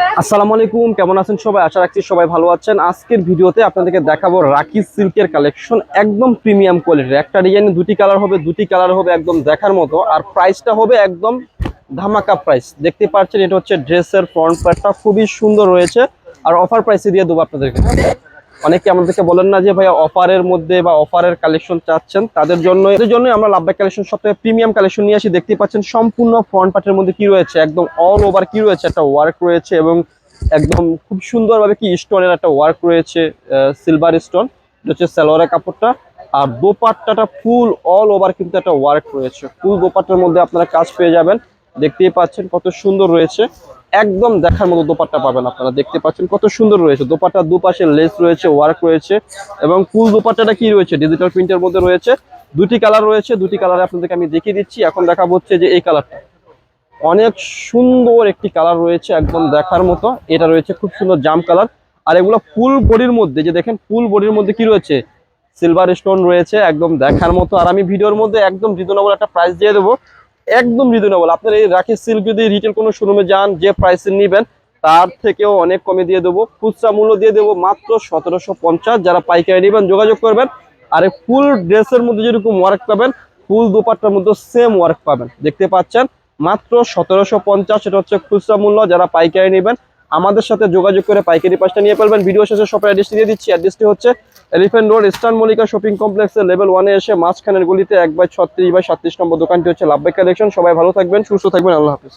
আসসালামু আলাইকুম, কেমন আছেন সবাই? আশা রাখছি সবাই ভালো আছেন। আজকের ভিডিওতে আপনাদেরকে দেখাবো রাখি সিল্কের কালেকশন, একদম প্রিমিয়াম কোয়ালিটির। একটা ডিজাইনে দুটি কালার হবে, দুটি কালার হবে একদম দেখার মতো। আর প্রাইসটা হবে একদম ধামাকা প্রাইস দেখতে পাচ্ছেন, এটা হচ্ছে ড্রেসের ফ্রন্ট পার্টটা খুবই সুন্দর রয়েছে। আর অফার প্রাইসে দিয়ে দেবো আপনাদেরকে। অনেকে আমাদেরকে বলেন না যে ভাইয়া অফারের মধ্যে বা অফারের কালেকশন চাচ্ছেন, তাদের জন্য এদের জন্য আমরা লাভবাই কালেকশন থেকে প্রিমিয়াম কালেকশন নিয়ে আসি। দেখতে পাচ্ছেন সম্পূর্ণ ফ্রন্ট পার্টের মধ্যে কি রয়েছে, একদম অল ওভার কি রয়েছে, একটা ওয়ার্ক রয়েছে এবং একদম খুব সুন্দরভাবে কি স্টোনের একটা ওয়ার্ক রয়েছে সিলভার স্টোন হচ্ছে সালোয়ারের কাপড়টা। আর দোপাট্টাটা ফুল অল ওভার কিন্তু একটা ওয়ার্ক রয়েছে। ফুল দোপাট্টার মধ্যে আপনারা কাজ পেয়ে যাবেন। দেখতেই পাচ্ছেন কত সুন্দর রয়েছে। একদম দেখার মতো দোপাট্টা পাবেন আপনারা। দেখতে পাচ্ছেন কত সুন্দর রয়েছে। দোপাট্টার দুপাশে লেস রয়েছে ওয়ার্ক রয়েছে এবং ফুল দোপাট্টাটা কি রয়েছে? ডিজিটাল প্রিন্টের মধ্যে রয়েছে। দুটি কালার রয়েছে, দুটি কালারে আপনাদেরকে আমি দেখিয়ে দিচ্ছি। এখন দেখা হচ্ছে যে এই কালারটা অনেক সুন্দর একটি কালার রয়েছে, একদম দেখার মতো। এটা রয়েছে খুব সুন্দর জাম কালার আর এগুলো ফুল বডির মধ্যে যে দেখেন ফুল বডির মধ্যে কি রয়েছে? সিলভার স্টোন রয়েছে, একদম দেখার মতো। আর আমি ভিডিওর মধ্যে একদম রিজনেবল একটা প্রাইস দিয়ে দেবো। একদম রিজনেবল আপনার এই রাখি সিল্ক যদি রিটেল কোনো শোরুমে যান, যে প্রাইসে নেবেন, তার থেকেও অনেক কমে দিয়ে দেবো। খুচরা মূল্য দিয়ে দেবো মাত্র সতেরোশো পঞ্চাশ। যারা পাইকারি নেবেন, যোগাযোগ করবেন। আর ফুল ড্রেসের মধ্যে যেরকম ওয়ার্ক পাবেন ফুল দুপাটার মধ্যে সেম ওয়ার্ক পাবেন। দেখতে পাচ্ছেন? মাত্র সতেরোশো পঞ্চাশ, এটা হচ্ছে খুচরা মূল্য। যারা পাইকারি নেবেন আমাদের সাথে যোগাযোগ করে পাইকারি পাঁচটা নিয়ে পারবেন ভিডিও শেষে শপের অ্যাড্রেসটি দিয়ে দিচ্ছি। অ্যাড্রেসটি হচ্ছে Elephant Road Eastern Mallika shopping কমপ্লেক্সের লেভেল ওয়ানে এসে মাঝখানের গুলিতে এক বাই ছত্রিশ বাই সাতত্রিশ নম্বর দোকানটি হচ্ছে লাভবাই কালেকশন। সবাই ভালো থাকবেন, সুস্থ থাকবেন। আল্লাহ হাফিজ।